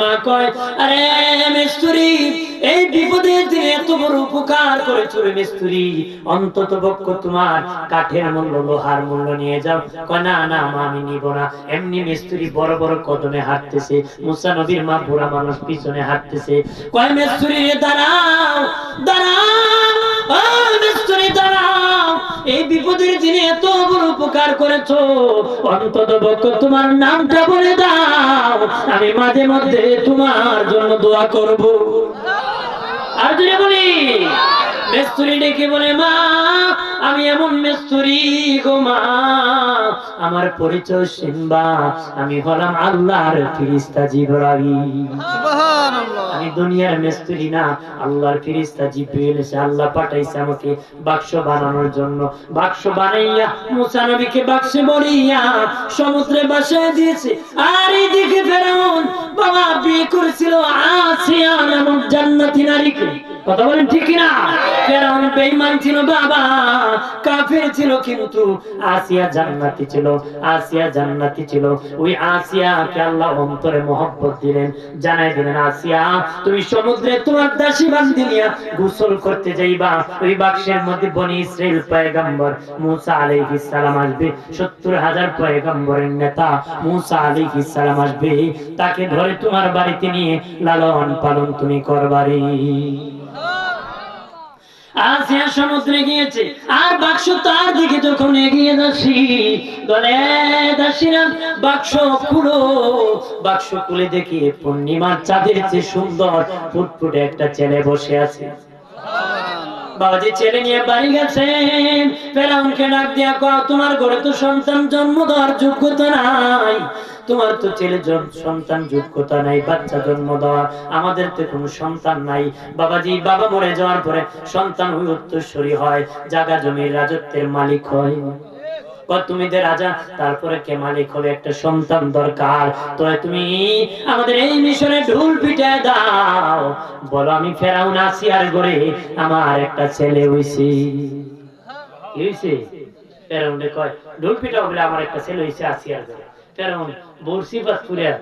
মা কয়, আরে মিস্ত্রি, এই বিপদের দিনে এত বড় উপকার রে মিস্ত্রি। অন্তত তোমার কাঠের মূল্য, লোহার মূল্য নিয়ে যাও। কয়, না না মা, আমি নিব না। এমনি মিস্ত্রি বড় বড় কদমে হাঁটতেছে। মুসা নবীর মা বুড়া মানুষ পিছনে হাঁটতেছে। কয়, মিস্ত্রি, দাঁড়াও দাঁড়াও মিস্ত্রি, দাঁড়াও। এই বিপদের দিনে এত বড় উপকার করেছ। অন্তত বক্ষ তোমার নামটা বলে দাও। আমি মাঝে মধ্যে তোমার জন্য দোয়া করব। আর যদি বলি, মেস্তুরি ডেকে বলে, মা আমি এমন মেস্তুরি গো মা। আমার পরিচয় শুনবা আমি হলাম আল্লাহর ফিরিস্তা জিবরাইল। আমি দুনিয়ার মিস্ত্রি না আল্লাহর ফিরিস্তা জিব্রিল এসে আল্লাহ পাঠাইছে আমাকে বাক্স বানানোর জন্য। বাক্স বানাইয়া মুসা নবীকে বাক্সে বলিয়া সমুদ্রে বাসায় দিয়েছে। আর এইদিকে ফেরাউন বাবা বিয়ে করেছিল আসিয়া নামক জান্নাতি নারীকে। কথা বলেন ঠিক ফেরাউন বেঈমান ছিল বাবা, কাফের ছিল কিন্তু আসিয়া জান্নাতি ছিল, আসিয়া জান্নাতি ছিল। ওই আসিয়াকে আল্লাহ অন্তরে দিলেন, জানাই দিলেন, আসিয়া, তুমি সমুদ্রে তোমার দাসী বান্দি নিয়া গোসল করতে যাইবা। ওই বাক্সের মধ্যে বনি ইসরাইল পয়গম্বর আলাইহিস সালাম আসবে। 70 হাজার পয়গম্বরের নেতা মুসা আলাইহিস সালাম আসবে। তাকে ধরে তোমার বাড়িতে নিয়ে লালন পালন তুমি করবারি আসিয়া সমুদ্রে গিয়েছে। আর বাক্স তার দিকে যখন এগিয়ে যাচ্ছি, বলে দাসীরা বাক্স খুলো। বাক্স খুলে দেখি, পূর্ণিমার চাঁদের চেয়ে সুন্দর, ফুটফুটে একটা ছেলে বসে আছে। বাবাজি ছেলে নিয়ে বাড়ি গেছেন ফেরাউনকে ডাক দিয়া কও, তোমার ঘরে তো সন্তান জন্ম দেওয়ার যোগ্যতা নাই। তোমার তো ছেলে সন্তান যোগ্যতা নাই, বাচ্চা জন্ম দেওয়ার আমাদের তো কোনো সন্তান নাই। বাবাজি, বাবা মরে যাওয়ার পরে সন্তান ওই উত্তরসূরি হয়, জাগা জমির রাজত্বের মালিক হয়। তুমি যে রাজা তারপরে কে মালিক হবে? একটা সন্তান দরকার। তো তুমি আমাদের এই মিশনে ঢুল পিঠে দাও। বলো আমি ফেরাউন আসি আর গড়ে আমার একটা ছেলে হইছে। হইছে? ফেরাউনে কয় ঢুল বলে আমার একটা ছেলে হইছে আসি আর গড়ে। ফেরাউন বর্ষি পাস পুরিয়া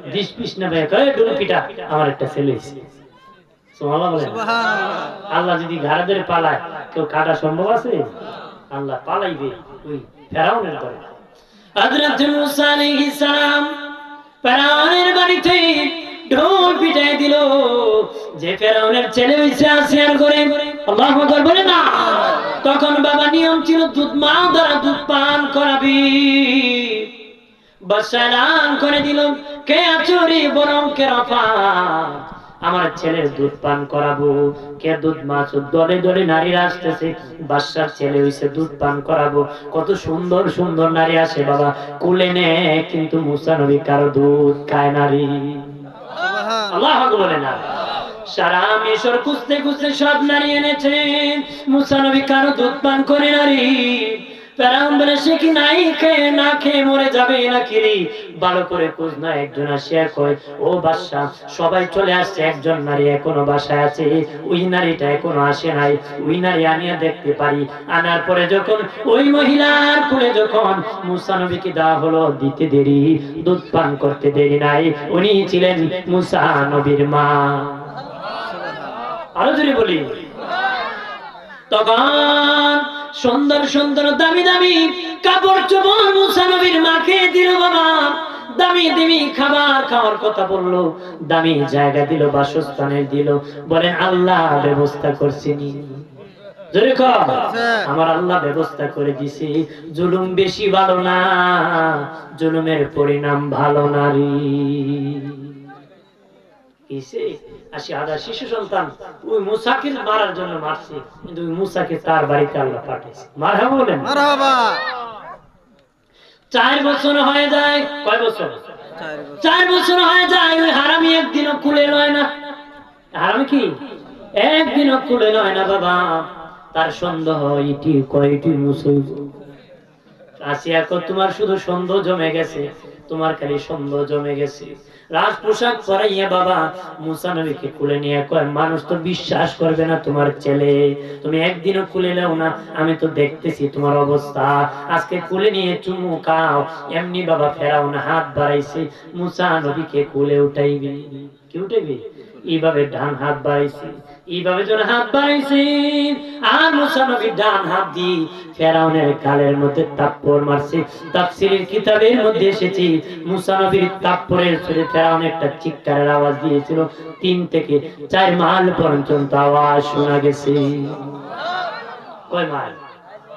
কয় ঢুল পিঠা আমার একটা ছেলে হইছে। আল্লাহ যদি ঘাড়ে ধরে পালায় কেউ কাটা সম্ভব আছে? আল্লাহ পালাইবে। ওই ফেরাউনের ঘরে হযরত মুসা আলাইহিস সালাম ফেরাউনের বাড়িতে ঢোল পিটাই দিল। যে ফেরাউনের ছেলে হইছে আসিয়ার ঘরে। আল্লাহু আকবার বলে না। তখন বাবা নিয়ম ছিল দুধ মা দ্বারা দুধ পান করাবি। বাসালাম করে দিল, কে আচরি বরং কে রফা? আমার ছেলের দুধ পান করাবো। কে দুধ মাছ? দলে দলে নারীরা আসতেছে। বাচ্চার ছেলে হইছে দুধ পান করাবো। কত সুন্দর সুন্দর নারী আসে বাবা। কুলে নে কিন্তু মুসা নবী কারও দুধ খায় নারী আল্লাহ বলে না। সারা মিশর খুঁজতে খুঁজতে সব নারী এনেছেন। মুসা নবী কারও দুধ পান করে নারী দেখতে পারি। আনার পরে যখন ওই মহিলার যখন দেওয়া হলো, দিতে দেরি, দুধ পান করতে দেরি নাই, উনি ছিলেন মুসা নবীর মা। আরও যদি বলি। তখন সুন্দর সুন্দর, দামি দামি কাপড় চোপড় মুসা নবীর মাকে দিল বাবা। দামি দামি খাবার খাওয়ার কথা বলল, দামি জায়গা দিল বাসস্থানের দিল। বলেন আল্লাহ ব্যবস্থা করছিনি আমার আল্লাহ ব্যবস্থা করে দিছে। জুলুম বেশি ভালো না, জুলুমের পরিণাম ভালো নারী কিসে? আশি হাজার শিশু সন্তান ওই মুসাকে মারার জন্য মারছে কিন্তু ওই মুসাকে তার বাড়িতে আল্লাহ পাঠিয়েছে। বলেন? চার বছর হয়ে যায় কয় বছর? চার বছর। হয়ে যায় ওই হারামি একদিনও কুলে লয় না। হারামি কি? একদিনও কুলে লয় না বাবা। তার সন্দেহ ইটি কয়টি মুসইব আসিয়া তোমার শুধু সন্দেহ জমে গেছে। তোমার খালি সন্দেহ জমে গেছে। রাজ পোশাক পরাইয়া বাবা, মুসা নবীকে কুলে নিয়ে কয়, মানুষ তো বিশ্বাস করবে না তোমার ছেলে। তুমি একদিনও কুলে নাও না, আমি তো দেখতেছি তোমার অবস্থা। আজকে কুলে নিয়ে চুমু খাও। এমনি বাবা ফেরাও না হাত বাড়াইছে, মুসা নবীকে কুলে উঠাইবি। কি উঠাইবি? এইভাবে ডান হাত বাড়াইছে। এইভাবে হাত আর মুসা ডান হাত ফেরাউনের মধ্যে তাপ্পর কিতাবের মধ্যে মুসা নবীর তাপ্পরের সুরে ফেরাউন একটা চিৎকারের আওয়াজ দিয়েছিল। তিন থেকে চার মাইল পর্যন্ত আওয়াজ শোনা গেছে। কয়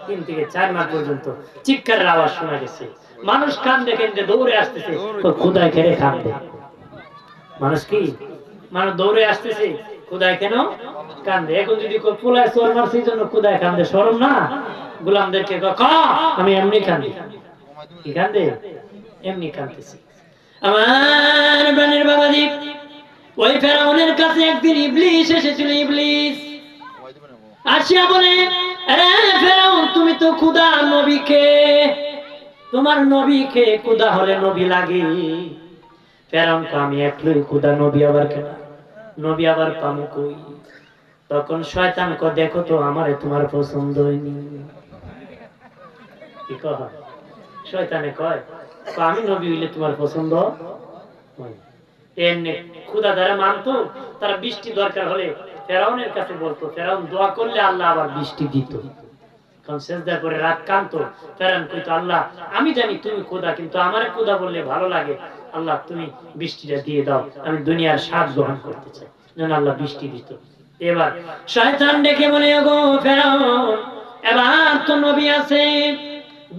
তিন থেকে চার পর্যন্ত চিৎকারের আওয়াজ শোনা গেছে। মানুষ কান্দে কেন্দ্রে দৌড়ে আসতেছে। খুদায় খেলে কান্দে। মানুষ কি? মানুষ দৌড়ে আসতেছে। খুদায় কেন? কান্দে। এখন যদি পুলায় চোর মারছে জন্য খুদায় কান্দে। সরম না? গোলামদেরকে আমি এমনি কান্দি। কি কান্দে? এমনি কান্দতেছি আমার বানের বাবাজি, ওই ফেরাউনের কাছে একদিন ইবলিশ এসেছিল ইবলিশ আসিয়া বলে "আরে ফেরাউন, তুমি তো খুদা নবীকে। তোমার নবীকে খুদা হলে নবী লাগে। ফেরাউন কো আমি একলই খুদা নবী আবার কেন? নবী আবার পামু কই? তখন শয়তান কো দেখো তো আমারে তোমার পছন্দ হয়নি। কি কহ শয়তানে কয় কয়, আমি নবী হইলে তোমার পছন্দ এমনি খুদা যারা মানতো তারা বৃষ্টি দরকার হলে ফেরাউনের কাছে বলতো ফেরাউন দোয়া করলে আল্লাহ আবার বৃষ্টি দিত। কারণ সেজদা করে রাত কানতো ফেরাউন কইতো আল্লাহ আমি জানি তুমি খোদা কিন্তু আমার খোদা বললে ভালো লাগে। আল্লাহ, তুমি বৃষ্টিটা দিয়ে দাও, আমি দুনিয়ার স্বাদ গ্রহণ করতে চাই। যেন আল্লাহ বৃষ্টি দিত। এবার শয়তান ডেকে বলে গো ফেরাউন, এবার তো নবী আছে।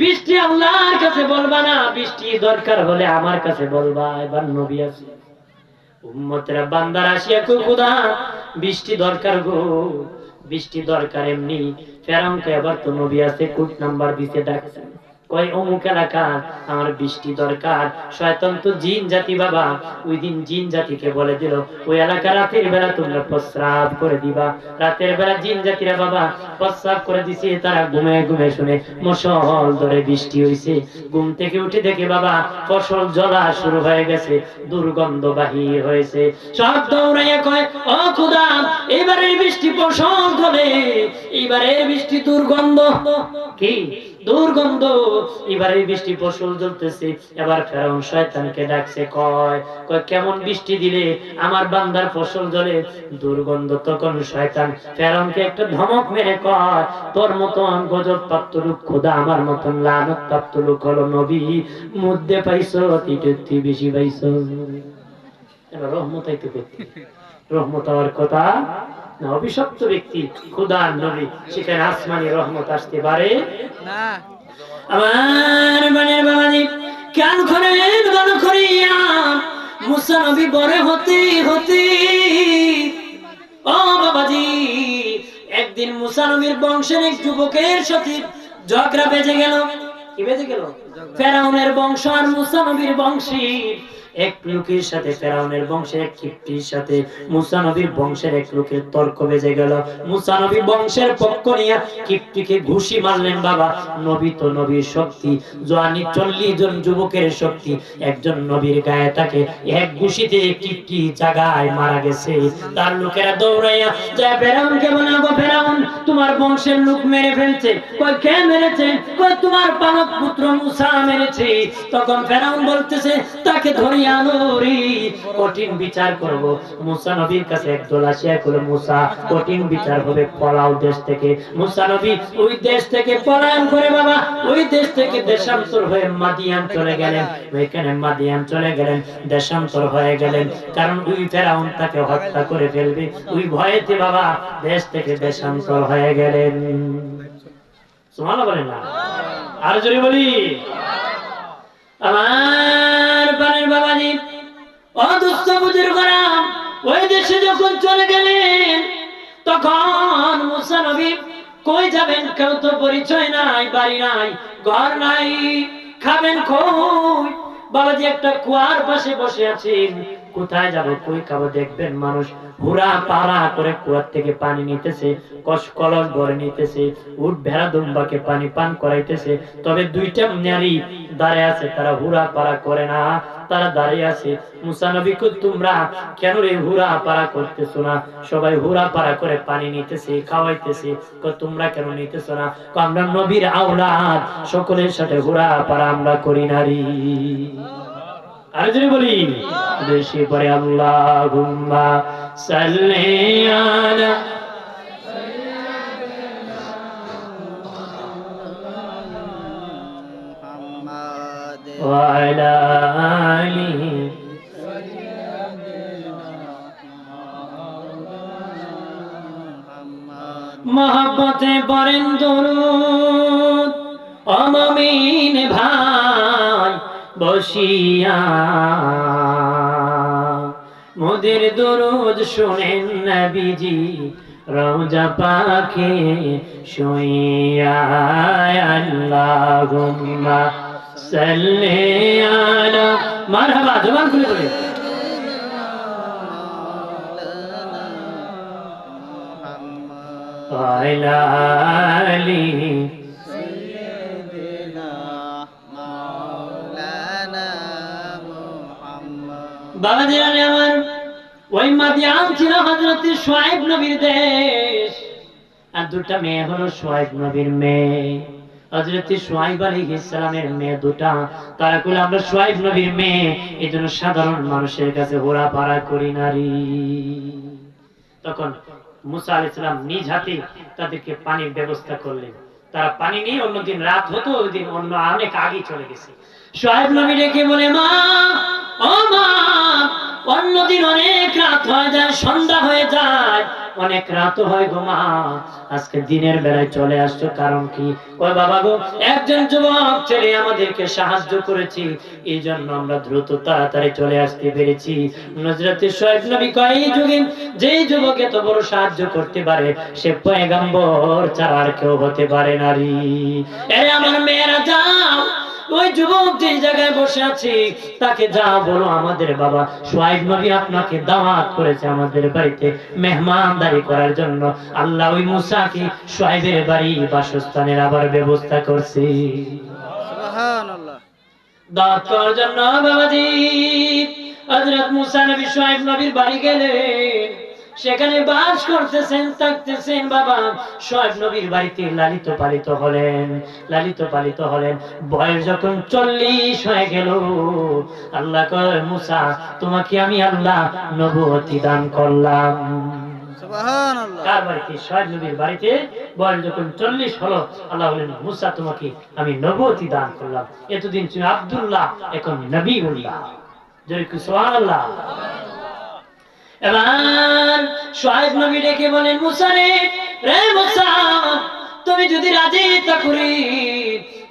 বৃষ্টি আল্লাহর কাছে বলবা না, বৃষ্টি দরকার হলে আমার কাছে বলবা, এবার নবী আছে। উম্মতেরা বান্দার আসিয়া কই, খোদা, বৃষ্টি দরকার গো, বৃষ্টি দরকার এমনি। ফেরাউনকে এবার তো নবী আছে, কোট নাম্বার দিতে ডাকছে। কয়, অমুক এলাকা আমার বৃষ্টি দরকার। জিন জাতি বাবা। ওই দিন জিন জাতিকে বলে দিল, ওই এলাকা রাতের বেলা তোমরা প্রস্রাব করে দিবা। রাতের বেলা জিন জাতিরা বাবা, প্রস্রাব করে তারা ঘুমে ঘুমে শুনে মশল ধরে বৃষ্টি ঘুম থেকে উঠে দেখে বাবা, ফসল জ্বলা শুরু হয়ে গেছে, দুর্গন্ধ বাহির হয়েছে। সব দৌড়াইয়া কয়, ও খুদা, এবারে বৃষ্টি ফসল ধরে, এবারে বৃষ্টি দুর্গন্ধ। কি? দুর্গন্ধ। এবারে বৃষ্টি ফসল জ্বলতেছে। এবার ফেরাউন শয়তানকে ডাকছে, কয় কয়, কেমন বৃষ্টি দিলে আমার বান্দার ফসল জ্বলে? দুর্গন্ধ তখন শয়তান ফেরাউনকে একটা ধমক মেরে, কয়, তোর মতন গজব প্রাপ্ত লোক, খোদা আমার মতন লানত প্রাপ্ত লোক হলো নবী। মধ্যে পাইছো তিটুত্তি বেশি পাইছো। এবার রহমত আইতে ব্যক্তি রহমত হওয়ার কথা না অভিশপ্ত ব্যক্তি খুদার নবী সেখানে আসমানি রহমত আসতে পারে? না। আমার বানের বাবাজি করেন করিয়া মুসা নবী বড় হতে হতে। ও বাবাজি একদিন মুসা নবীর বংশের এক যুবকের সাথে ঝগড়া বেজে গেল। কি বেজে গেল? ফেরাউনের বংশ আর মুসা নবীর বংশীর এক লোকের সাথে ফেরাউনের বংশের এক কিপ্টির সাথে মুসা নবীর বংশের এক লোকের তর্ক বেজে গেল। মুসা নবী বংশের পক্ষ নিয়ে কিপ্টিকে ঘুষি মারলেন, বাবা, নবী তো নবীর শক্তি। জোয়ানি চল্লিশ জন যুবকের শক্তি। একজন নবীর গায়ে তাকে এক ঘুষিতে কিপ্টি জায়গায় মারা গেছে। তার লোকেরা দৌড়াইয়া যায় ফেরাউনকে বলে গো ফেরাউন? তোমার বংশের লোক মেরে ফেলছে। কই কে মেরেছে? কই তোমার পালক পুত্র মুসা মেরেছে? তখন ফেরাউন বলতেছে, তাকে ধরিয়া কঠিন বিচার করব। মুসা নবীর কাছে মুসা, কঠিন বিচার হবে পলাও দেশ থেকে। মুসা নবী, ওই দেশ থেকে পলায়ন করে বাবা, ওই দেশ থেকে দেশান্তর হয়ে মাদিয়ান চলে গেলেন। ওইখানে মাদিয়ান চলে গেলেন, দেশান্তর হয়ে গেলেন। কারণ ওই ফেরাউন তাকে হত্যা করে ফেলবে। ওই ভয়েতে বাবা, দেশ থেকে দেশান্তর হয়ে গেলেন। সুমালা বলেন না? আর যদি বলি। আমার পানের বাবাজি অদুস্থ বুঝের ওই দেশে যখন চলে গেলেন, তখন মুসা নবী কই যাবেন? কেউ তো পরিচয় নাই, বাড়ি নাই, ঘর নাই, খাবেন কই? বাবাজি একটা কুয়ার পাশে বসে আছেন। কোথায় যাব? কই খাব? দেখবেন মানুষ হুরা পাড়া করে কুয়ার থেকে পানি নিতেছে কষ কলস ভরে নিতেছে, উট ভেড়া দুম্বাকে পানি পান করাইতেছে। তবে দুইটা নারী দাঁড়িয়ে আছে, তারা হুরা পাড়া করে না। তারা দাঁড়িয়ে আছে, মুসা নবী কো, তোমরা কেন রে হুরা পাড়া করতেছো না? সবাই হুরা পাড়া করে পানি নিতেছে, খাওয়াইতেছে। কো তোমরা কেন নিতেছো না? কো আমরা নবীর আওলাদ, সকলের সাথে হুরা পাড়া আমরা করি নারী। আর যদি বলি বেশি পরে আল্লাহুম্মা সাল্লি আলা محمد وعلى آله محمد মহাব্বতে পড়েন দরুদ অমমিন ভাই বসিয়া। মোদের দরুদ শোনেন নবীজি রওজা পাখে শুইয়া। আল্লাহুম্মা সাল্লি আলা মারহাবা জবান খুলে বলে। আলা আলী সাধারণ মানুষের কাছে ঘোরা পাড়া করি নারী তখন মুসা আলাইহিস সালাম নিজ হাতে তাদেরকে পানির ব্যবস্থা করলেন। তারা পানি নিয়ে অন্যদিন রাত হতো, ওই দিন অন্য অনেক আগে চলে গেছে। সোহেব নবী ডেকে বলে, মা অন্যদিন অনেক রাত হয়ে যায়, সন্ধ্যা হয়ে যায়, অনেক রাত হয় গো আজকে দিনের বেলায় চলে আসছো, কারণ কি? ওই বাবা গো, একজন যুবক ছেলে আমাদেরকে সাহায্য করেছি এই জন্য আমরা দ্রুত তাড়াতাড়ি চলে আসতে পেরেছি। যে যুবক এত বড় সাহায্য করতে পারে, সে পয়গাম্বর ছাড়া আর কেউ হতে পারে নারী এরে আমার মেয়েরা যাও ওই যুবক যে জায়গায় বসে আছে তাকে যা বলো আমাদের বাবা। সোহাইব নবী আপনাকে দাওয়াত করেছে আমাদের বাড়িতে মেহমানদারি করার জন্য। আল্লাহ ওই মুসাকে সোহাইবের বাড়ি বাসস্থানের আবার ব্যবস্থা করছি। দাওয়াত করার জন্য বাবাজি হযরত মুসা নবী সোহাইব নবীর বাড়ি গেলে সেখানে বাস করতেছেন থাকতেছেন বাবা। সব নবীর বাড়িতে লালিত পালিত হলেন লালিত পালিত হলেন। বয়স যখন চল্লিশ হয়ে গেল। আল্লাহ মুসা তোমাকে আমি আল্লাহ নবতি দান করলাম। আমি নবতী দান করলাম। এতদিন ছিল আবদুল্লাহ এখন নবী উল্লাহ জয় কুসওয়াল্লাহ এবার সোহেব নবী ডেকে বলেন, মুসারে, রে মুসা, তুমি যদি রাজি তাকুরি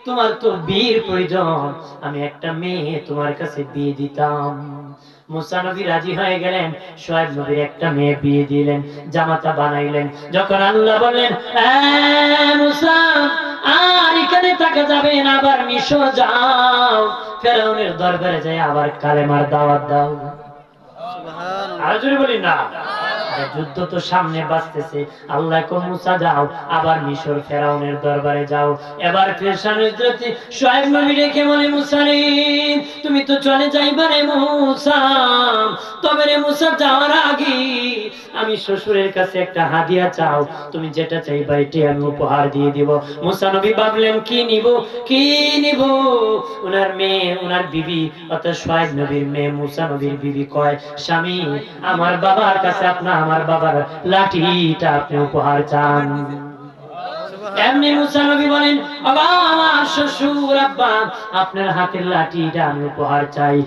তোমার তো বীর প্রয়োজন। আমি একটা মেয়ে তোমার কাছে বিয়ে দিতাম। মুসা নবী রাজি হয়ে গেলেন সোহেব নবীর একটা মেয়ে বিয়ে দিলেন, জামাতা বানাইলেন। যখন আল্লাহ বললেন মুসা, আর এখানে থাকা যাবে না, আবার মিশো যাও। ফেরাউনের দরবারে যাই আবার কালেমার দাওয়াত দাও। সুবহান আর জোরে বলি না আরে যুদ্ধ তো সামনে বাঁচতেছে। আল্লাহ কো, মুসা, যাও। আবার মিশর ফেরাউনের দরবারে যাও। এবার ফেরশান হযরত শুআইব নবী রেখে বলে, মুসা রে, তুমি তো চলে যাইবা রে মুসা। তবে রে মুসা, যাওয়ার আগে আমি শ্বশুরের কাছে একটা হাদিয়া চাও। তুমি যেটা চাইবা এটি আমি উপহার দিয়ে দিব। মুসা নবী ভাবলেন, কি নিব? কি নিব? ওনার মেয়ে ওনার বিবি, অর্থাৎ সোহেব নবীর মেয়ে মুসা নবীর বিবি কয়, স্বামী, আমার বাবার কাছে আপনার আমার বাবার লাঠিটা আপনি উপহার চান। এমনি বলেন, বাবা, আমার শ্বশুর, আব্বা, আপনার হাতের লাঠিটা আমি উপহার চাই।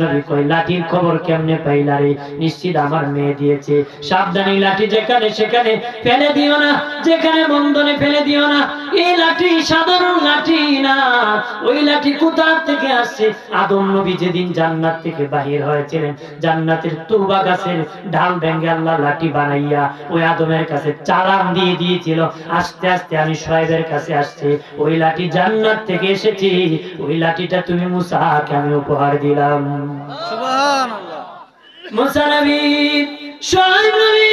নবী কই লাঠির খবর কেমনে পাইলা রে? নিশ্চিত আমার মেয়ে দিয়েছে। সাবধানে লাঠি যেখানে সেখানে ফেলে দিও না, যেখানে বন্ধনে ফেলে দিও না। এই লাঠি সাধারণ লাঠি না। ওই লাঠি থেকে আসছে? আদম নবী যেদিন জান্নাত থেকে বাহির হয়েছিলেন জান্নাতের তুবা গাছের আল্লাহ লাঠি বানাইয়া ওই আদমের কাছে চালান দিয়ে দিয়েছিল। আস্তে আস্তে আমি সাহেবের কাছে আসছি ওই লাঠি জান্নাত থেকে এসেছি ওই লাঠিটা তুমি মুসাকে আমি উপহার দিলাম। মুসা নবী নবী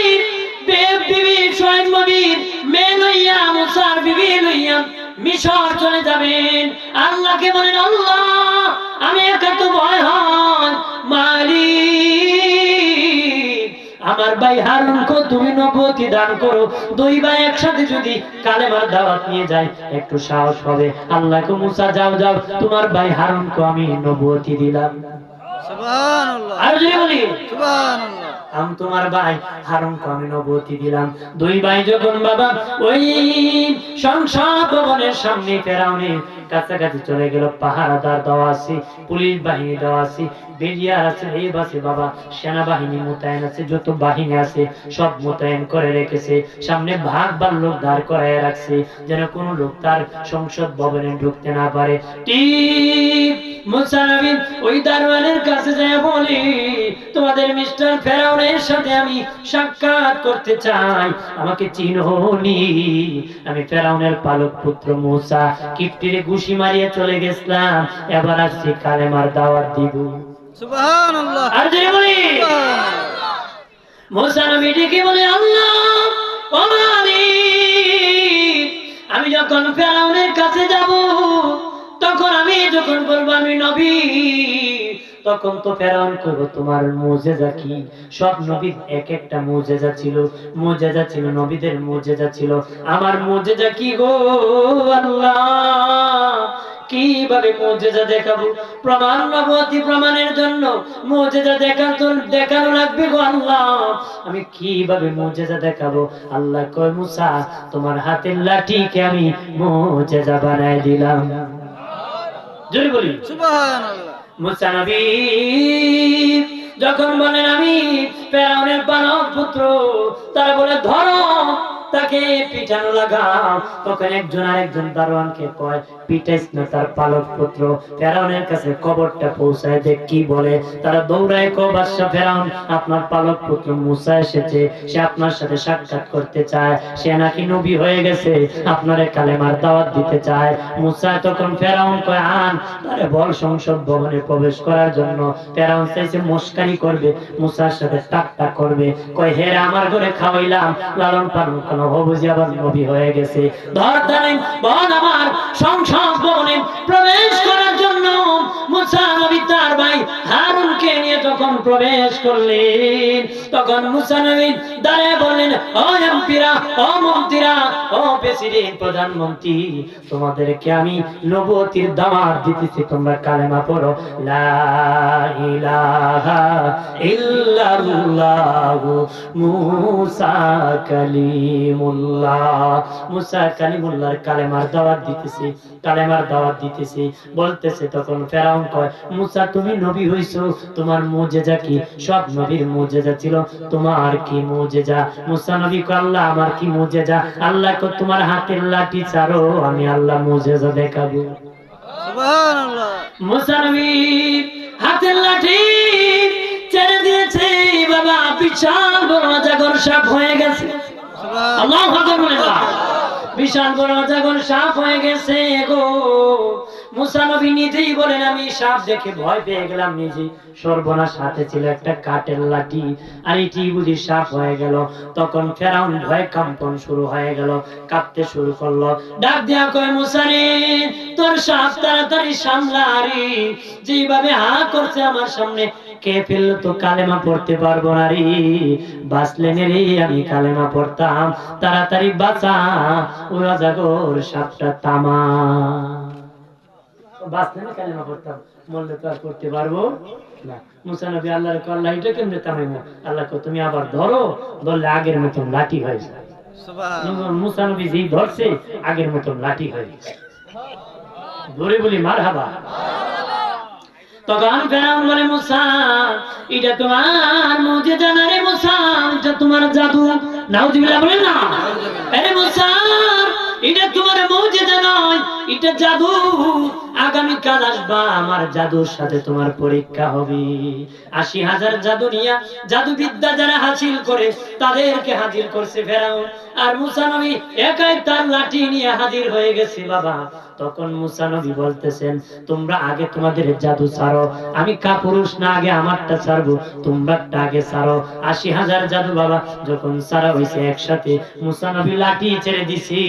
বে- বিবি সোহেব নবী মেয়ে লইয়া মুসার বিবি লইয়া মিশর চলে যাবেন। আল্লাহকে বলেন আল্লাহ আমি একা তো ভয় হয় মালিক আমার ভাই হারুনকে তুমি নবতি দান করো। দুই ভাই একসাথে যদি কালেমার দাওয়াত নিয়ে যায় একটু সাহস হবে। আল্লাহকে মুসা যাও যাও তোমার ভাই হারুনকে আমি নবতি দিলাম। সুবহানাল্লাহ। আর যদি বলি। সুবহানাল্লাহ। আমি তোমার ভাই হারুন আমি নবতি দিলাম। দুই ভাই যখন বাবা, ওই সংসদ ভবনের সামনে ফেরাউনের কাছাকাছি চলে গেল, পাহারাদার দেওয়া আছে, পুলিশ বাহিনী দেওয়া আছে, বেরিয়ার আছে এই বাসে বাবা, সেনাবাহিনী মোতায়েন আছে, যত বাহিনী আছে, সব মোতায়েন করে রেখেছে, সামনে ভাগ বার লোক দাঁড় করায় রাখছে, যেন কোনো লোক তার সংসদ ভবনে ঢুকতে না পারে। ওই দারোয়ানের কাছে যায় বলি, তোমাদের মিস্টার ফেরাউনের সাথে আমি সাক্ষাৎ করতে চাই, আমাকে চিনহনি আমি ফেরাউনের পালক পুত্র মুসা, কিপ্টিরে ঘুষি মারিয়ে চলে গেছিলাম। এবার আসছি কালেমার দাওয়াত দিব। আর যে বলি সুবহানাল্লাহ। নবী ডেকে বলে আল্লাহ আমি যখন ফেরাউনের কাছে যাব তখন আমি যখন বলব আমি নবী। তখন তো ফেরাউন করব তোমার মুজেজা কি? সব নবীর এক একটা মুজেজা ছিল। মুজেজা ছিল নবীদের মুজেজা ছিল। আমার মুজেজা কি গো আল্লাহ? কীভাবে মুজেজা দেখাবো? প্রমাণ নবতী প্রমাণের জন্য। মুজেজা দেখাতো দেখানো লাগবে গো আল্লাহ। আমি কীভাবে মুজেজা দেখাবো? আল্লাহ কয়, মুসা, তোমার হাতের লাঠিকে আমি মুজেজা বানায় দিলাম। জোরে বলি। সুবহানাল্লাহ। যখন বলেন আমি ফেরাউনের বানর পুত্র তারা বলে ধরো তাকে পিঠানো লাগাও। তখন একজন আরেকজন দারোয়ানকে কয়, পিটাইস না তার পালক পুত্র। ফেরাউনের কাছে কবরটা পৌঁছায় দেখ কি বলে। তারা দৌড়ায়, কো ফেরাউন, আপনার পালক পুত্র মুসা এসেছে। সে আপনার সাথে সাক্ষাৎ করতে চায়। সে নাকি নবী হয়ে গেছে। আপনারে কালেমার দাওয়াত দিতে চায়। মুসা তখন ফেরাউন কয়, আন। তারে বল সংসদ ভবনে প্রবেশ করার জন্য। ফেরাউন চাইছে মস্কারি করবে, মুসার সাথে টাকটা করবে। কয় হেরে আমার ঘরে খাওয়াইলাম। লালন পালন কোন বুঝি আবার নবী হয়ে গেছে। ধর ধরেন বল আমার সংসদ ভবনে প্রবেশ করার জন্য মুসা নবী তার ভাই হারুনকে নিয়ে যখন প্রবেশ করলেন, তখন মুসা নবী দাঁড়িয়ে বললেন, ও এমপিরা, ও মন্ত্রীরা, ও প্রেসিডেন্ট, প্রধানমন্ত্রী, তোমাদেরকে আমি নবতির দামার দিতেছি, তোমরা কালেমা পড়ো, লা ইলাহা ইল্লাল্লাহ মুসা কালিমুল্লাহ, মুসা কালিমুল্লাহর কালেমার দাওয়াত দিতেছি, কালেমার দাওয়াত দিতেছি, বলতেছে তখন ফেরাউন কয়, মুসা, তুমি নবী হইছো তোমার মুজেজা কি? সব নবীর মুজেজা ছিল। তোমার কি মুজেজা? মুসা নবী কয় আল্লাহ আমার কি মুজেজা? আল্লাহ কয় তোমার হাতের লাঠি ছাড়ো আমি আল্লাহ মুজেজা দেখাবো। সুবহানাল্লাহ। মুসা নবী হাতের লাঠি ছেড়ে দিয়েছে। বাবা বিশাল বড় জাগর সাপ হয়ে গেছে। আল্লাহু আকবার বিশাল বড় জাগর সাপ হয়ে গেছে গো। মুসা নবী নিজেই বলেন, আমি সাপ দেখে ভয় পেয়ে গেলাম নিজে। ছিল একটা লাঠি, আর এটি বুঝি সাপ হয়ে গেল। তখন ফেরাউন ভয় কম্পন শুরু হয়ে গেল, কাঁপতে শুরু করল। ডাক দেয়া কয়, মুসা রে, তোর সাপ তাড়াতাড়ি সামলারি যেভাবে হা করছে আমার সামনে, কে ফেলল তো কালেমা পড়তে পারব না রে। বাঁচলেন রে, আমি কালেমা পড়তাম। তাড়াতাড়ি বাঁচা ওরা জাগর সাপটা তামা। বাঁচলে না কালেমা পড়তাম। মরলে তো আর করতে পারব না। মুসা নবী আল্লাহর আল্লাহ এটা কেমনে তামাইবো আল্লাহ তুমি আবার ধরো ধরলে আগের মতন লাঠি হয়ে যায়। সুবহানাল্লাহ মুসা নবী যেই ধরছে আগের মতন লাঠি হয়ে গেছে ধরে বলি মার হাবা তখন ফেরাউন বলে মুসা এটা তোমার মুজে জানা রে মুসা? এটা তোমার জাদু। নাউজুবিল্লাহ বলেন না। আরে মুসা এটা তোমার মুজে নয় এটা জাদু। আগামীকাল আসবা, আমার জাদুর সাথে তোমার পরীক্ষা হবে। আশি হাজার জাদু নিয়া জাদু বিদ্যা যারা হাসিল করে, তাদেরকে হাজির করছে ফেরাউন। আর মুসা নবী একাই তার লাঠি নিয়ে হাজির হয়ে গেছে, বাবা। তখন মুসা নবী বলতেছেন, তোমরা আগে তোমাদের জাদু ছাড়ো, আমি কাপুরুষ না, আগে আমারটা ছাড়বো তোমরাটা আগে ছাড়ো। আশি হাজার জাদু, বাবা, যখন সারা হয়েছে একসাথে, মুসা নবী লাঠি ছেড়ে দিছি।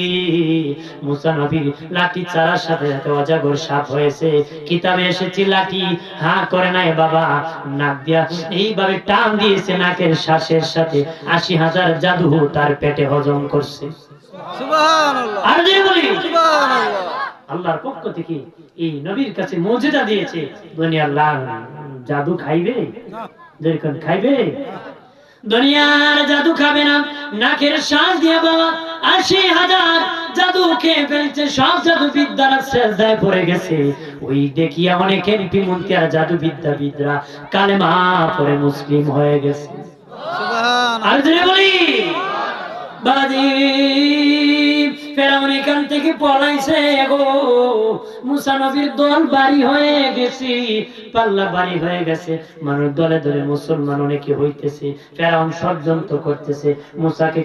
মুসা নবীর লাঠি ছাড়ার সাথে সাথে অজাগর সাপ হয়েছে। কিতাবে এসেছে লাঠি। হা করে নাই বাবা নাক দিয়া। এইভাবে টান দিয়েছে নাকের শ্বাসের সাথে। আশি হাজার জাদু তার পেটে হজম করছে। আর যে বলি। আল্লাহর পক্ষ থেকে এই নবীর কাছে মর্যাদা দিয়েছে। দুনিয়ার লাল জাদু খাইবে? যেরকম খাইবে? দুনিয়ার জাদু খাবে না নাকের শ্বাস দিয়ে বাবা আশি হাজার জাদু খেয়ে ফেলছে সব জাদু বিদ্যারা শেষ দায় পড়ে গেছে। ওই দেখিয়া অনেক এমপি মন্ত্রী আর জাদু বিদ্যাবিদরা কালেমা পরে মুসলিম হয়ে গেছে। আর যদি বলি। বাজি ফেরাউন এখান থেকে পলাইছে গো।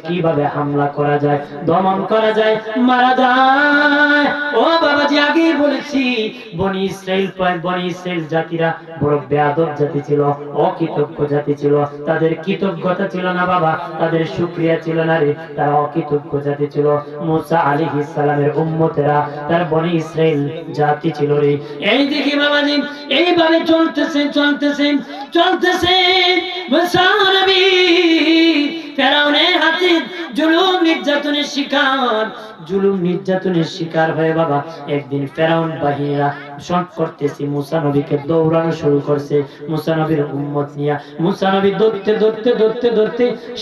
কীভাবে হামলা করা যায়, দমন করা যায়, মারা যায়? ও বাবাজি, আগেই বলেছি, বনি ইসরাইল বনি ইসরাইল জাতিরা বড় বেয়াদব জাতি ছিল, অকৃতজ্ঞ জাতি ছিল। তাদের কৃতজ্ঞতা ছিল না বাবা, তাদের সুক্রিয়া ছিল না রে, তারা অকৃতজ্ঞ জাতি ছিল। মুসা আলাইহিস সালামের উম্মতেরা, তার বনি ইসরাইল জাতি ছিল রে। এই দেখি বাবাজি, এইভাবে চলতেছে চলতেছে চলতেছে। ফেরাউনের হাতে জুলুম নির্যাতনের শিকার, জুলুম নির্যাতনের শিকার হয়ে বাবা, একদিন ফেরাউন শট মুসা নবীকে দৌড়ানো শুরু করছে। মুসা নবীর উম্মত নিয়া, মুসা নবী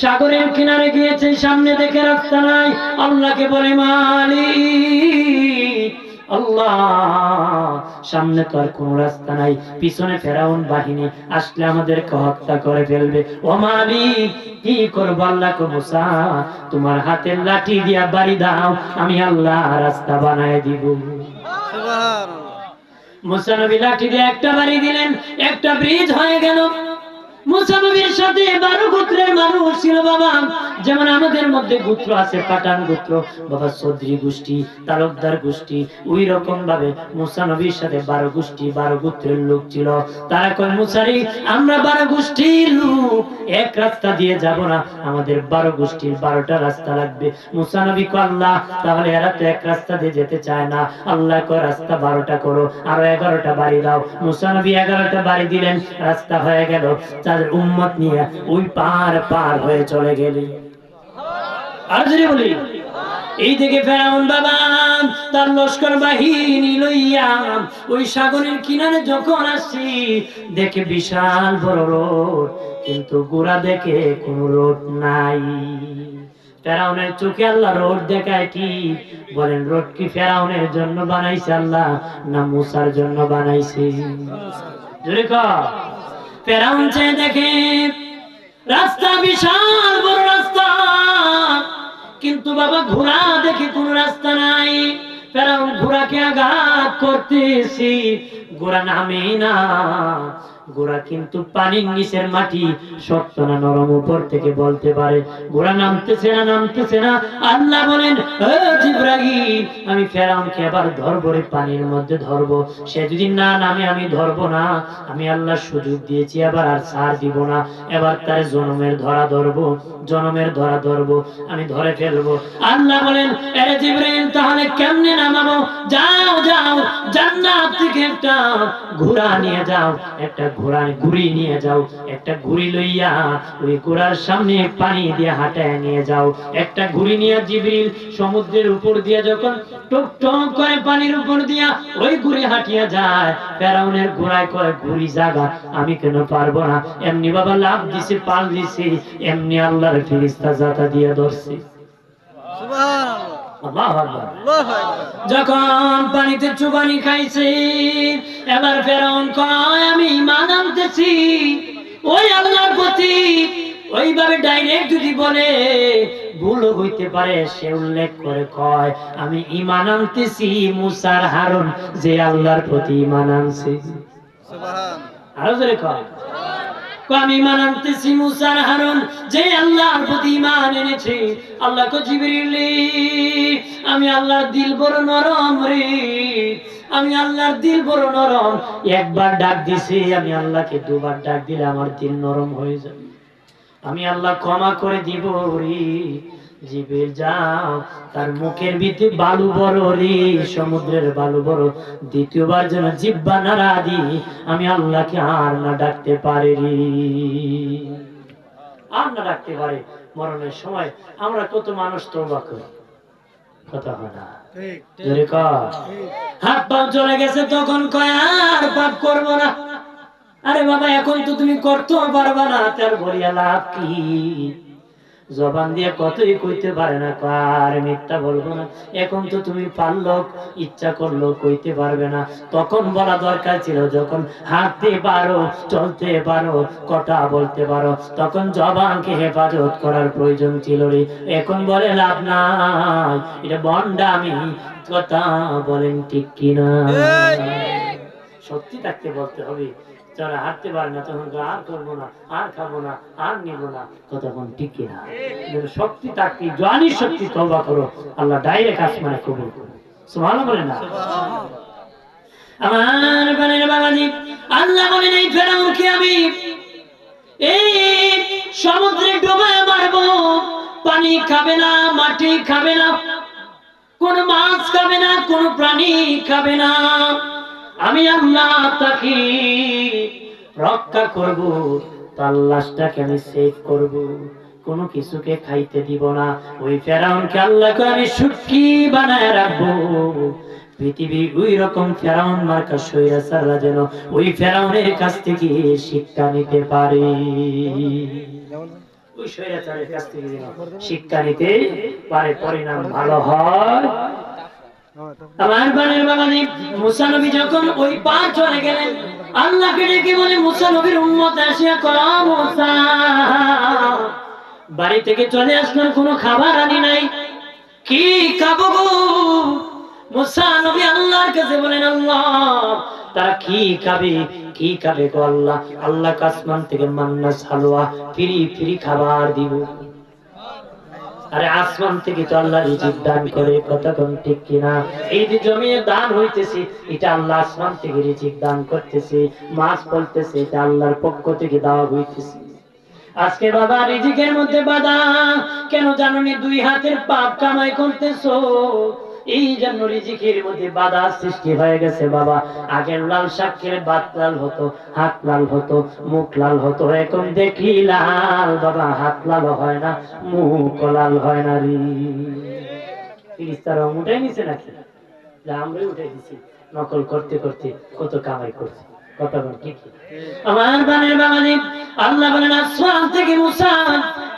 সাগরের কিনারে গিয়েছে, সামনে দেখে রাস্তা নাই। আল্লাহকে বলে, মালিক আল্লাহ সামনে তো আর কোনো রাস্তা নাই। পিছনে ফেরাউন বাহিনী আসলে আমাদেরকে হত্যা করে ফেলবে। ও মালিক কি করব আল্লাহ কো মুসা? তোমার হাতের লাঠি দিয়া বাড়ি দাও আমি আল্লাহ রাস্তা বানায় দিব। সুবহানাল্লাহ। মুসা নবী লাঠি দিয়ে একটা বাড়ি দিলেন একটা ব্রিজ হয়ে গেল। বারো আমাদের গোষ্ঠী বারো গোত্রের লোক ছিল। তারা কয়, মুসারি, আমরা বারো গোষ্ঠীর লোক, এক রাস্তা দিয়ে যাব না, আমাদের বারো গোষ্ঠীর বারোটা রাস্তা লাগবে। মুসা নবী কয়, আল্লাহ, তাহলে এরা তো এক রাস্তা দিয়ে যেতে চায় না। আল্লাহ কয়, রাস্তা বারোটা করো, আরও এগারোটা বাড়ি দাও। মুসানবী এগারোটা বাড়ি দিলেন, রাস্তা হয়ে গেল। তাদের উম্মত নিয়ে ওই পার পার হয়ে চলে গেলেন আর যদি বলি। এই থেকে ফেরাউন বাবা, তার লস্কর বাহিনী লইয়া ওই সাগরের কিনারে যখন আসছি, দেখে বিশাল বড় রোড, কিন্তু গোড়া দেখে কোনো রোড নাই। ফেরাউনের চোখে আল্লাহ রোড দেখায় কি? বলেন, রোড কি ফেরাউনের জন্য বানাইছে আল্লাহ না মুসার জন্য বানাইছে? জোরে কর। ফেরাউন চেয়ে দেখে, রাস্তা বিশাল বড় রাস্তা। কিন্তু বাবা ঘোড়া দেখে কোন রাস্তা নাই। ফেরাউন ঘোড়াকে আঘাত করতেছি, ঘোড়া নামে না। ঘোড়া কিন্তু পানির নিচের মাটি শক্ত না, নরম উপর থেকে বলতে পারে ঘোড়া নামতেছে না নামতেছে না। আল্লাহ বলেন আমি ফেরাউনকে আবার ধরবো রে পানির মধ্যে ধরবো। সে যদি না নামে, আমি ধরবো না। আমি আল্লাহ সুযোগ দিয়েছি আবার আর ছাড় দিব না। এবার তার জনমের ধরা ধরবো, জনমের ধরা ধরবো, আমি ধরে ফেলব। আল্লাহ বলেন তাহলে কেমনে নামাবো? যাও যাও, জান্নাত থেকে একটা ঘোড়া নিয়ে যাও, একটা ঘোড়া ঘুড়ি নিয়ে যাও। একটা ঘুড়ি লইয়া ওই ঘোড়ার সামনে পানি দিয়ে হাঁটায় নিয়ে যাও। একটা ঘুড়ি নিয়ে জিবরিল সমুদ্রের উপর দিয়ে যখন টক টক করে পানির উপর দিয়া ওই ঘুড়ি হাঁটিয়া যায়, ফেরাউনের ঘোড়ায় কয় ঘুড়ি জাগা, আমি কেন পারব না? এমনি বাবা লাভ দিছে, পাল দিছে, এমনি আল্লাহর ফিরিস্তা জাতা দিয়ে ধরছে। সুবহানাল্লাহ। যখন পানিতে চুবানি খাইছে এবার ফেরাউন কয় আমি ইমান আনতেছি। ওই আল্লাহর প্রতি ওইভাবে ডাইরেক্ট যদি বলে ভুল হইতে পারে সে উল্লেখ করে কয় আমি ইমান আনতেছি মুসার হারুন যে আল্লাহর প্রতি ইমান আনছে। আরও জোরে কয়, আমি আল্লাহ আমি আল্লাহর দিল বড় নরম রে। আমি আল্লাহর দিল বড় নরম। একবার ডাক দিছি, আমি আল্লাহকে দুবার ডাক দিলে আমার দিল নরম হয়ে যাবে। আমি আল্লাহ ক্ষমা করে দিব রে। জীবের যাও তার মুখের ভিতরে বালু বড় রে সমুদ্রের বালু বড়। দ্বিতীয়বার যেন জিব্বা নাড়া দি আমি আল্লাহকে আর না ডাকতে পারি আর না ডাকতে পারে। মরণের সময় আমরা কত মানুষ তওবা করি। কথা হয় না। হাত পা চলে গেছে তখন কয় আর পাপ করব না। আরে বাবা এখন তো তুমি করতেও পারবা না তার বলিয়া লাভ কি? জবান দিয়ে কতই কইতে পারে না আর মিথ্যা বলব না। এখন তো তুমি পারল ইচ্ছা করল কইতে পারবে না। তখন বলা দরকার ছিল যখন হাঁটতে পারো চলতে পারো কথা বলতে পারো তখন জবানকে হেফাজত করার প্রয়োজন ছিল রে। এখন বলে লাভ নাই এটা বন্ডা আমি কথা বলেন ঠিক কিনা। সত্যি থাকতে বলতে হবে। যারা হাঁটতে পারে না, তখন আর করব না, আর খাব না, আর নিবো না। ততক্ষণ টিকে না শক্তি থাকতে জোয়ানি শক্তি তবা করো। আল্লাহ ডাইরেক্ট আসমানে কবুল করো। সুবহানাল্লাহ বলে না? আমার প্রাণের বাবাজি আল্লাহ বলেন, এই ফেরাউনকে আমি? এই সমুদ্রে ডুবে মারবো। পানি খাবে না, মাটি খাবে না, কোন মাছ খাবে না, কোন প্রাণী খাবে না। আমি আল্লাহ তাকে রক্ষা করব, তার লাশটাকে আমি সেভ করব। কোনো কিছুকে খাইতে দিব না। ওই ফেরাউনকে আল্লাহকে আমি সুখী বানায় রাখব। পৃথিবী ওই রকম ফেরাউন মার্কা সৈরাসাররা যেন ওই ফেরাউনের কাছ থেকে শিক্ষা নিতে পারে। শিক্ষা নিতে পারে, পরিণাম ভালো হয়। বাড়ি থেকে চলে আসলাম, কোনো খাবার আনি নাই। কি খাব গো? মুসা নবী আল্লাহর কাছে বলেন, আল্লাহ, তারা কি খাবে? কি খাবে গো আল্লাহ? আল্লাহ আসমান থেকে মান্নাস হালুয়া, ফিরি ফ্রি খাবার দিব। আরে আসমান থেকে তো আল্লাহ রিজিক দান করে কতক্ষণ ঠিক কিনা? এই যে জমিয়ে দান হইতেছে, এটা আল্লাহ আসমান থেকে রিজিক দান করতেছে, মাছ বলতেছে এটা আল্লাহর পক্ষ থেকে দেওয়া হইতেছে। আজকে বাবা, রিজিকের মধ্যে বাধা। কেন জানোনি দুই হাতের পাপ কামাই করতেছো? এই জন্য রিজিকের মধ্যে বাধা সৃষ্টি হয়ে গেছে, বাবা। আগের লাল সাক্ষের বাত লাল হতো, হাত লাল হতো, মুখ লাল হতো, এখন দেখি লাল, বাবা, হাত লাল হয় না, মুখ লাল হয় না রে। আমার বানের আল্লাহ বলেন, আসমান থেকে মুসা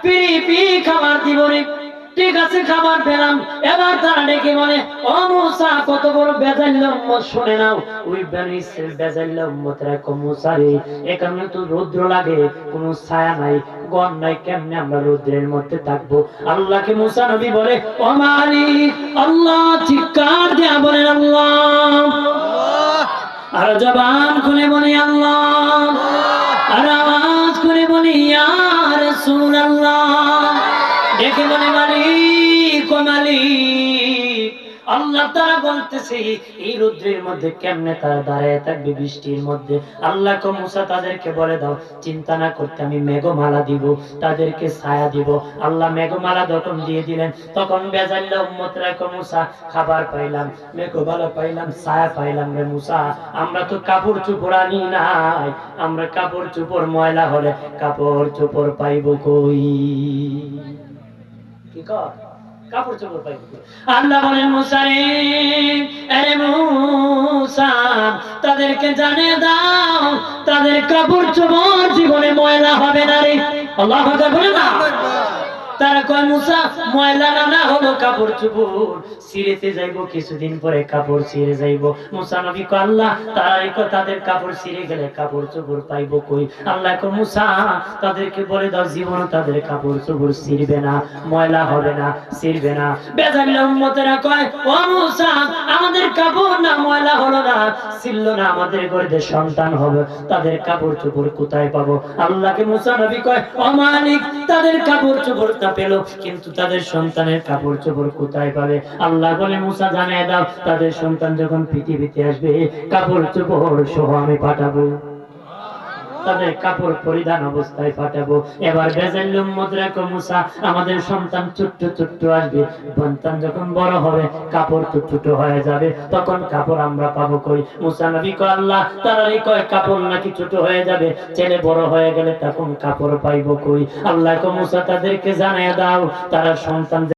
পিড়ি পিড়ি খাবার দিব রে। ঠিক আছে খাবার পেলাম। এবার তারা ডেকে বলে ও মুসা কত বড় বেজাইল উম্মত শুনে নাও। ওই বেনিসের বেজাইল উম্মতের এক মুসা রে। এখানে তো রৌদ্র লাগে কোনো ছায়া নাই গন নাই কেমনে আমরা রৌদ্রের মধ্যে থাকব? আল্লাহকে মুসা নবী বলে ও মালিক আল্লাহ চিৎকার দেয়া বলেন আল্লাহ। আর জবান খুলে বলে আল্লাহ। তারা বলতেছে, এই রুদ্রের মধ্যে কেমনে তারা দাঁড়ায় থাকবে বৃষ্টির মধ্যে? আল্লাহ মুসা তাদেরকে বলে দাও, চিন্তা না করতে আমি মেঘমালা দিব, তাদেরকে ছায়া দিব। আল্লাহ মেঘমালা যখন দিয়ে দিলেন, তখন বেজাল্লা উম্মতরা কো খাবার পাইলাম, মেঘমালা পাইলাম, ছায়া পাইলাম রে মুসা। আমরা তো কাপড় চুপড় আনি নাই, আমরা কাপড় চুপড় ময়লা হলে কাপড় চুপড় পাইব কই? কি কর কাপড় চোপড় পাই আল্লাহ বলেন মুসারে আরে মুসা, তাদেরকে জানে দাও, তাদের কাপড় চোপড় জীবনে ময়লা হবে না রে। আল্লাহ বলে না? তারা কয়, মুসা, ময়লা হলো কাপড় কিছুদিন পরে কাপড় ছিঁড়ে মুসা নবী আল্লাহ, তারা এই কয় তাদের কাপড় ছিঁড়ে গেলে কাপড় কই? আল্লাহ মুসা, তাদেরকে বলে দাও, জীবন তাদের কাপড় ছিঁড়বে না, ময়লা হবে না, ছিঁড়বে না। উম্মতেরা কয়, ও মুসা, আমাদের কাপড় না, ময়লা হলো না না, আমাদের সন্তান হবে, তাদের কাপড় চোপড় কোথায় পাবো? আল্লাহকে মুসা নবী কয় অমানিক তাদের কাপড় চোপড় তা পেল, কিন্তু তাদের সন্তানের কাপড় চোপড় কোথায় পাবে? আল্লাহ বলে, মুসা, জানিয়ে দাও, তাদের সন্তান যখন পৃথিবীতে আসবে কাপড় চোপড় সহ আমি পাঠাবো। তাদের কাপড় পরিধান অবস্থায় পাঠাবো এবার বেজাল্লুম মুদ্রাক মুসা, আমাদের সন্তান ছোট্ট ছোট্ট আসবে। সন্তান যখন বড় হবে, কাপড় তো ছোট হয়ে যাবে। তখন কাপড় আমরা পাবো কই? মুসা নবী কয়, আল্লাহ তারা এই কয় কাপড় নাকি ছোট হয়ে যাবে? ছেলে বড় হয়ে গেলে তখন কাপড় পাইবো কই? আল্লাহ কো মুসা, তাদেরকে জানাইয়া দাও, তারা সন্তান